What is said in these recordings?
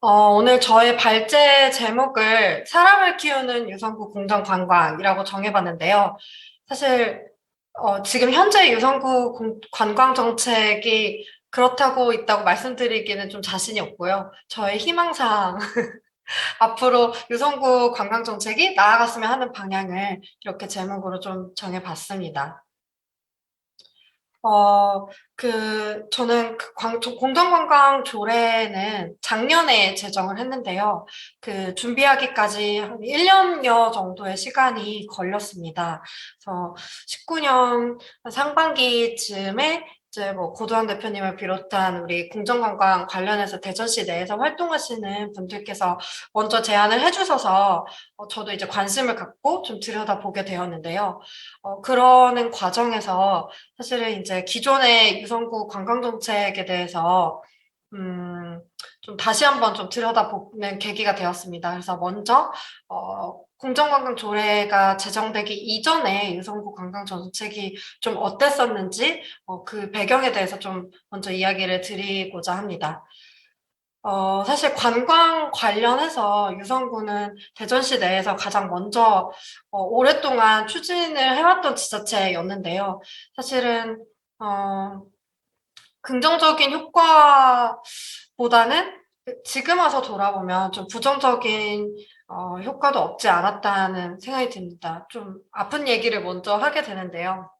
어, 오늘 저의 발제 제목을 사람을 키우는 유성구 공정 관광이라고 정해봤는데요. 사실 어, 지금 현재 유성구 공- 관광 정책이 그렇다고 있다고 말씀드리기는 좀 자신이 없고요. 저의 희망사항 앞으로 유성구 관광 정책이 나아갔으면 하는 방향을 이렇게 제목으로 좀 정해봤습니다. 어, 그, 저는 그 광, 조- 공정관광 조례는 작년에 제정을 했는데요. 그 준비하기까지 한 1년여 정도의 시간이 걸렸습니다. 그래서 19년 상반기쯤에 이제 뭐 고도환 대표님을 비롯한 우리 공정관광 관련해서 대전시 내에서 활동하시는 분들께서 먼저 제안을 해주셔서 어, 저도 이제 관심을 갖고 좀 들여다보게 되었는데요. 어, 그러는 과정에서 사실은 이제 기존의 유성구 관광정책에 대해서 음, 좀 다시 한번 좀 들여다보는 계기가 되었습니다. 그래서 먼저 어, 공정관광 조례가 제정되기 이전에 유성구 관광 정책이 좀 어땠었는지 어, 그 배경에 대해서 좀 먼저 이야기를 드리고자 합니다. 어, 사실 관광 관련해서 유성구는 대전시 내에서 가장 먼저 어, 오랫동안 추진을 해왔던 지자체였는데요. 사실은 어, 긍정적인 효과보다는 지금 와서 돌아보면 좀 부정적인 어, 효과도 없지 않았다는 생각이 듭니다. 좀 아픈 얘기를 먼저 하게 되는데요.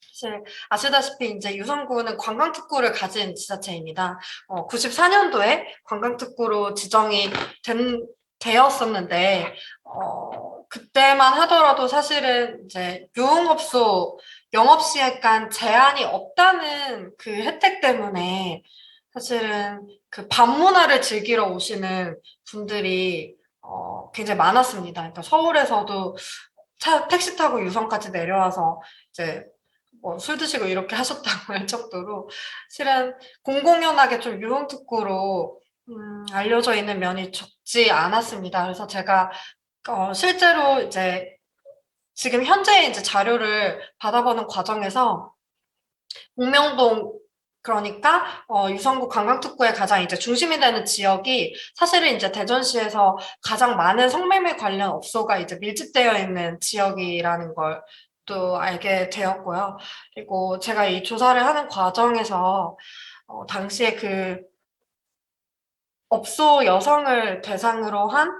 사실 아시다시피 이제 유성구는 관광특구를 가진 지자체입니다. 어, 94년도에 관광특구로 지정이 된, 되었었는데, 어, 그때만 하더라도 사실은 이제 유흥업소 영업 시간 제한이 없다는 그 혜택 때문에 사실은 그 밤문화를 즐기러 오시는 분들이 어, 굉장히 많았습니다. 그러니까 서울에서도 차, 택시 타고 유성까지 내려와서 이제 뭐 술 드시고 이렇게 하셨다고 할 정도로 실은 공공연하게 좀 유흥특구로 음, 알려져 있는 면이 적지 않았습니다. 그래서 제가 어, 실제로 이제 지금 현재 이제 자료를 받아보는 과정에서 공명동 그러니까 어, 유성구 관광특구의 가장 이제 중심이 되는 지역이 사실은 이제 대전시에서 가장 많은 성매매 관련 업소가 이제 밀집되어 있는 지역이라는 걸 또 알게 되었고요. 그리고 제가 이 조사를 하는 과정에서 어, 당시에 그 업소 여성을 대상으로 한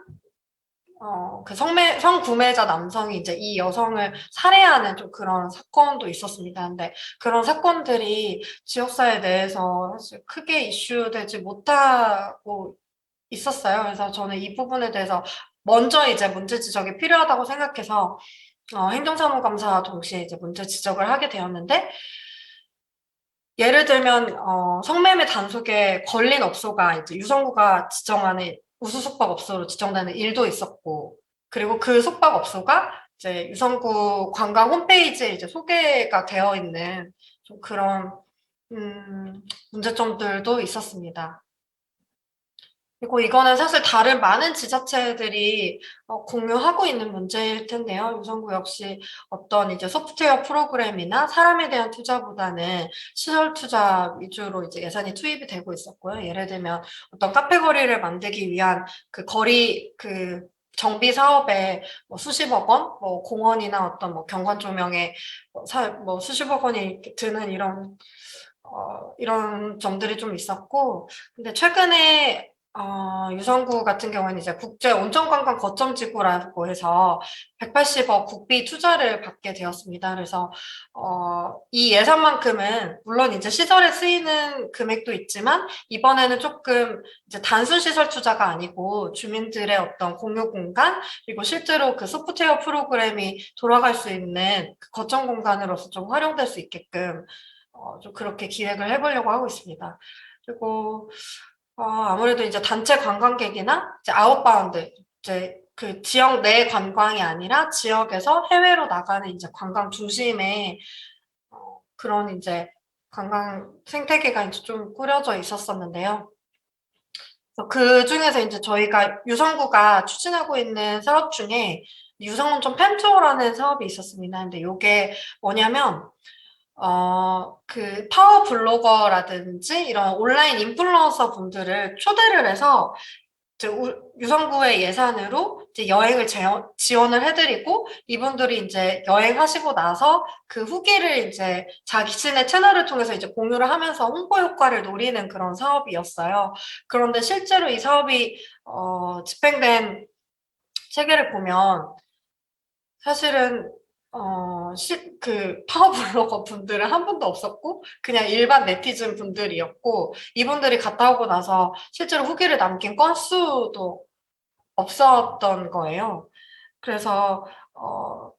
어, 그 성매, 성구매자 남성이 이제 이 여성을 살해하는 좀 그런 사건도 있었습니다. 근데 그런 사건들이 지역사회 내에서 사실 크게 이슈되지 못하고 있었어요. 그래서 저는 이 부분에 대해서 먼저 이제 문제 지적이 필요하다고 생각해서 어, 행정사무감사 동시에 이제 문제 지적을 하게 되었는데 예를 들면 어, 성매매 단속에 걸린 업소가 이제 유성구가 지정하는 우수 숙박업소로 지정되는 일도 있었고, 그리고 그 숙박업소가 이제 유성구 관광 홈페이지에 이제 소개가 되어 있는 좀 그런, 음, 문제점들도 있었습니다. 그리고 이거는 사실 다른 많은 지자체들이 어, 공유하고 있는 문제일 텐데요. 유성구 역시 어떤 이제 소프트웨어 프로그램이나 사람에 대한 투자보다는 시설 투자 위주로 이제 예산이 투입이 되고 있었고요. 예를 들면 어떤 카페 거리를 만들기 위한 그 거리 그 정비 사업에 뭐 수십억 원, 뭐 공원이나 어떤 뭐 경관 조명에 뭐, 사, 뭐 수십억 원이 드는 이런 어, 이런 점들이 좀 있었고, 근데 최근에 어, 유성구 같은 경우는 이제 국제 온천관광 거점 지구라고 해서 180억 국비 투자를 받게 되었습니다. 그래서 어, 이 예산만큼은 물론 이제 시설에 쓰이는 금액도 있지만 이번에는 조금 이제 단순 시설 투자가 아니고 주민들의 어떤 공유 공간 그리고 실제로 그 소프트웨어 프로그램이 돌아갈 수 있는 그 거점 공간으로서 좀 활용될 수 있게끔 어, 좀 그렇게 기획을 해보려고 하고 있습니다. 그리고 어, 아무래도 이제 단체 관광객이나 이제 아웃바운드, 이제 그 지역 내 관광이 아니라 지역에서 해외로 나가는 이제 관광 중심의 어, 그런 이제 관광 생태계가 이제 좀 꾸려져 있었었는데요. 그 중에서 이제 저희가 유성구가 추진하고 있는 사업 중에 유성온천 펜트호라는 사업이 있었습니다. 근데 이게 뭐냐면 어, 그 파워 블로거라든지 이런 온라인 인플루언서 분들을 초대를 해서 유성구의 예산으로 이제 여행을 지원을 해드리고 이분들이 이제 여행하시고 나서 그 후기를 이제 자신의 채널을 통해서 이제 공유를 하면서 홍보 효과를 노리는 그런 사업이었어요. 그런데 실제로 이 사업이 어, 집행된 체계를 보면 사실은 어, 시, 그 파워블로거 분들은 한 분도 없었고 그냥 일반 네티즌 분들이었고 이분들이 갔다 오고 나서 실제로 후기를 남긴 건수도 없었던 거예요. 그래서 어,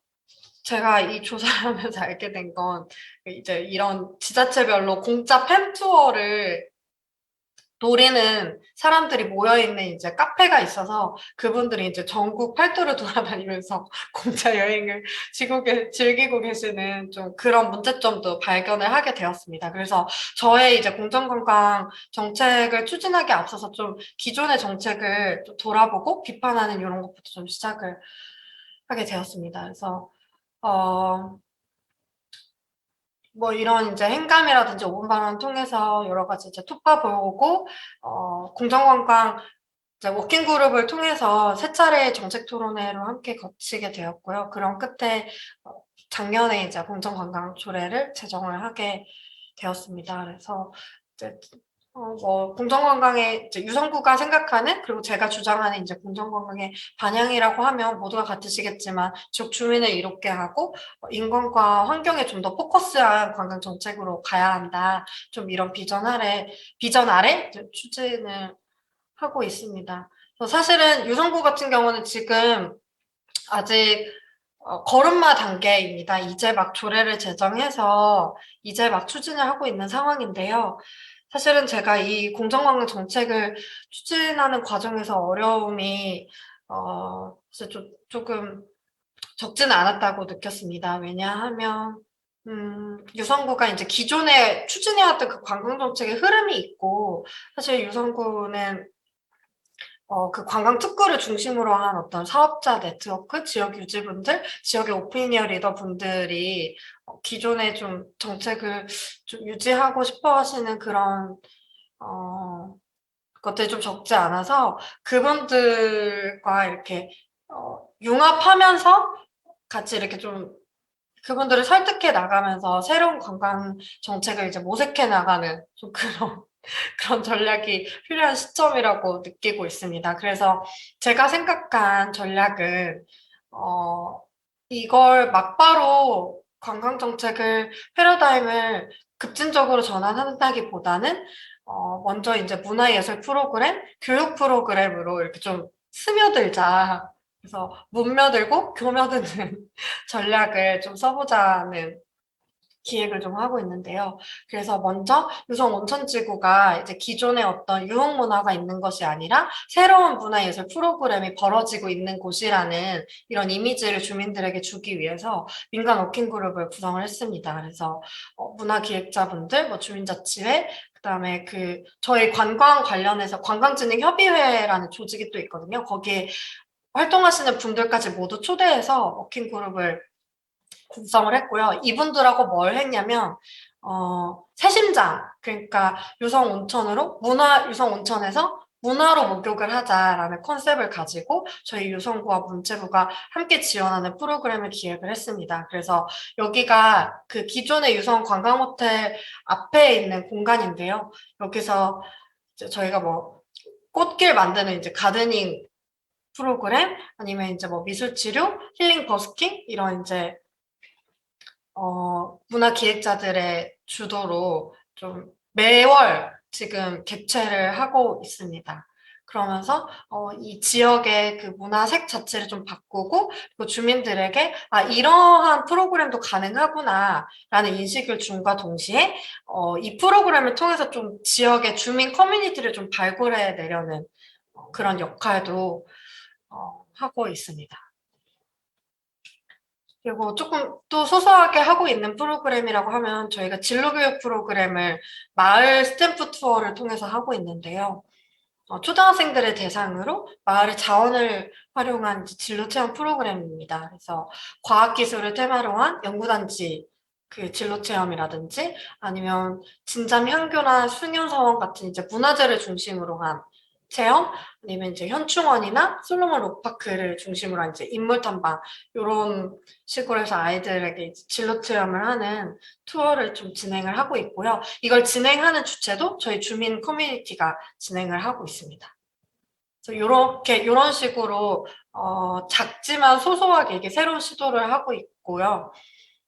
제가 이 조사를 하면서 알게 된 건 이제 이런 지자체별로 공짜 팬 투어를 노리는 사람들이 모여있는 이제 카페가 있어서 그분들이 이제 전국 팔도를 돌아다니면서 공짜 여행을 계- 즐기고 계시는 좀 그런 문제점도 발견을 하게 되었습니다. 그래서 저의 이제 공정관광 정책을 추진하기 앞서서 좀 기존의 정책을 좀 돌아보고 비판하는 이런 것부터 좀 시작을 하게 되었습니다. 그래서 어, 뭐 이런 이제 행감이라든지 오분 발언 통해서 여러 가지 이제 투파 보고 어, 공정관광 워킹 그룹을 통해서 세 차례의 정책 토론회를 함께 거치게 되었고요. 그런 끝에 어, 작년에 이제 공정관광 조례를 제정을 하게 되었습니다. 그래서 이제 어, 뭐 공정관광의 이제 유성구가 생각하는 그리고 제가 주장하는 이제 공정관광의 반향이라고 하면 모두가 같으시겠지만 지역 주민을 이롭게 하고 어, 인권과 환경에 좀 더 포커스한 관광 정책으로 가야 한다. 좀 이런 비전 아래 비전 아래 추진을 하고 있습니다. 사실은 유성구 같은 경우는 지금 아직 어, 걸음마 단계입니다. 이제 막 조례를 제정해서 이제 막 추진을 하고 있는 상황인데요. 사실은 제가 이 공정관광 정책을 추진하는 과정에서 어려움이 어, 좀, 조금 적지는 않았다고 느꼈습니다. 왜냐하면 음, 유성구가 이제 기존에 추진해왔던 그 관광 정책의 흐름이 있고 사실 유성구는 어, 그 관광 특구를 중심으로 한 어떤 사업자 네트워크, 지역 유지분들, 지역의 오피니언 리더 분들이 어, 기존에 좀 정책을 좀 유지하고 싶어 하시는 그런, 어, 것들이 좀 적지 않아서 그분들과 이렇게, 어, 융합하면서 같이 이렇게 좀 그분들을 설득해 나가면서 새로운 관광 정책을 이제 모색해 나가는 좀 그런 그런 전략이 필요한 시점이라고 느끼고 있습니다. 그래서 제가 생각한 전략은 어 이걸 막바로 관광 정책을 패러다임을 급진적으로 전환한다기보다는 어 먼저 이제 문화예술 프로그램, 교육 프로그램으로 이렇게 좀 스며들자. 그래서 묻며들고 교며드는 전략을 좀 써보자는 기획을 좀 하고 있는데요. 그래서 먼저 유성 온천지구가 이제 기존의 어떤 유흥 문화가 있는 것이 아니라 새로운 문화예술 프로그램이 벌어지고 있는 곳이라는 이런 이미지를 주민들에게 주기 위해서 민간 워킹 그룹을 구성을 했습니다. 그래서 어, 문화 기획자분들, 뭐 주민자치회, 그다음에 그 저희 관광 관련해서 관광진흥협의회라는 조직이 또 있거든요. 거기에 활동하시는 분들까지 모두 초대해서 워킹 그룹을 구성을 했고요. 이분들하고 뭘 했냐면 어, 새심장 그러니까 유성 온천으로 문화 유성 온천에서 문화로 목욕을 하자라는 컨셉을 가지고 저희 유성구와 문체부가 함께 지원하는 프로그램을 기획을 했습니다. 그래서 여기가 그 기존의 유성 관광호텔 앞에 있는 공간인데요. 여기서 이제 저희가 뭐 꽃길 만드는 이제 가드닝 프로그램 아니면 이제 뭐 미술 치료, 힐링 버스킹 이런 이제 어, 문화 기획자들의 주도로 좀 매월 지금 개최를 하고 있습니다. 그러면서 어, 이 지역의 그 문화색 자체를 좀 바꾸고 그 주민들에게 아 이러한 프로그램도 가능하구나라는 인식을 준과 동시에 어, 이 프로그램을 통해서 좀 지역의 주민 커뮤니티를 좀 발굴해 내려는 어, 그런 역할도 어, 하고 있습니다. 그리고 조금 또 소소하게 하고 있는 프로그램이라고 하면 저희가 진로교육 프로그램을 마을 스탬프 투어를 통해서 하고 있는데요. 어, 초등학생들을 대상으로 마을의 자원을 활용한 진로 체험 프로그램입니다. 그래서 과학기술을 테마로 한 연구단지 그 진로 체험이라든지 아니면 진잠 향교나 수녀서원 같은 이제 문화재를 중심으로 한 체험 아니면 이제 현충원이나 솔로몬 록파크를 중심으로 한 이제 인물 탐방 이런 식으로 해서 아이들에게 진로 체험을 하는 투어를 좀 진행을 하고 있고요. 이걸 진행하는 주체도 저희 주민 커뮤니티가 진행을 하고 있습니다. 그래서 이렇게 이런 식으로 어, 작지만 소소하게 이게 새로운 시도를 하고 있고요.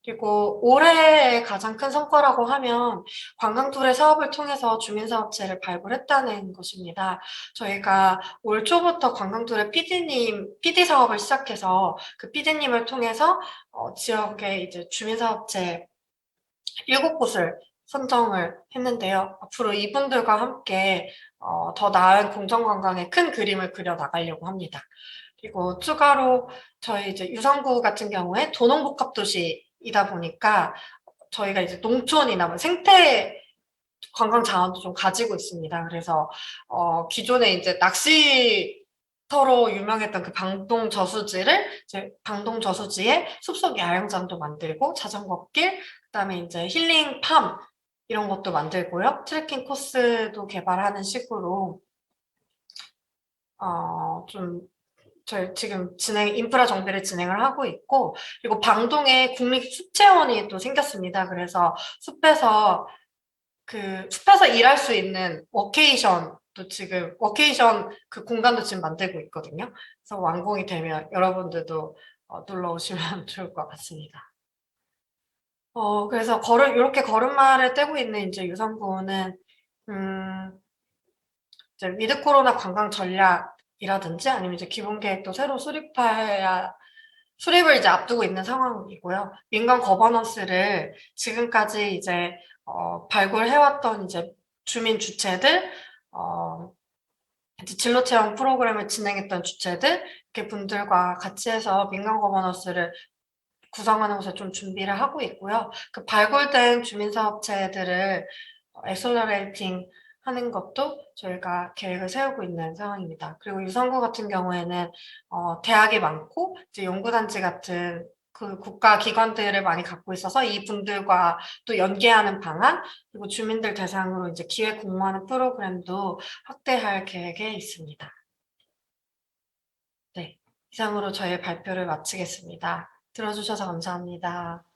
그리고 올해의 가장 큰 성과라고 하면 관광둘의 사업을 통해서 주민사업체를 발굴했다는 것입니다. 저희가 올 초부터 관광둘의 PD님, PD 사업을 시작해서 그 PD님을 통해서 어, 지역의 이제 주민사업체 일곱 곳을 선정을 했는데요. 앞으로 이분들과 함께 어, 더 나은 공정관광의 큰 그림을 그려 나가려고 합니다. 그리고 추가로 저희 이제 유성구 같은 경우에 도농복합도시 이다 보니까 저희가 이제 농촌이나 뭐 생태 관광 자원도 좀 가지고 있습니다. 그래서 어, 기존에 이제 낚시터로 유명했던 그 방동 저수지를 이제 방동 저수지에 숲속 야영장도 만들고 자전거길, 그다음에 이제 힐링 팜 이런 것도 만들고요. 트레킹 코스도 개발하는 식으로 어, 좀 저희 지금 진행 인프라 정비를 진행을 하고 있고 그리고 방동에 국립 숲체원이 또 생겼습니다. 그래서 숲에서 그 숲에서 일할 수 있는 워케이션도 지금 워케이션 그 공간도 지금 만들고 있거든요. 그래서 완공이 되면 여러분들도 어, 놀러 오시면 좋을 것 같습니다. 어 그래서 걸음 이렇게 걸음마를 떼고 있는 이제 유성구는 음 이제 위드 코로나 관광 전략 이라든지 아니면 이제 기본 계획도 새로 수립해야 수립을 이제 앞두고 있는 상황이고요. 민간 거버넌스를 지금까지 이제 어, 발굴해왔던 이제 주민 주체들, 어, 이제 진로 체험 프로그램을 진행했던 주체들, 이렇게 분들과 같이 해서 민간 거버넌스를 구성하는 것을 좀 준비를 하고 있고요. 그 발굴된 주민사업체들을 엑셀러레이팅 하는 것도 저희가 계획을 세우고 있는 상황입니다. 그리고 유성구 같은 경우에는 어, 대학이 많고 이제 연구단지 같은 그 국가 기관들을 많이 갖고 있어서 이 분들과 또 연계하는 방안 그리고 주민들 대상으로 이제 기획 공모하는 프로그램도 확대할 계획에 있습니다. 네, 이상으로 저의 발표를 마치겠습니다. 들어주셔서 감사합니다.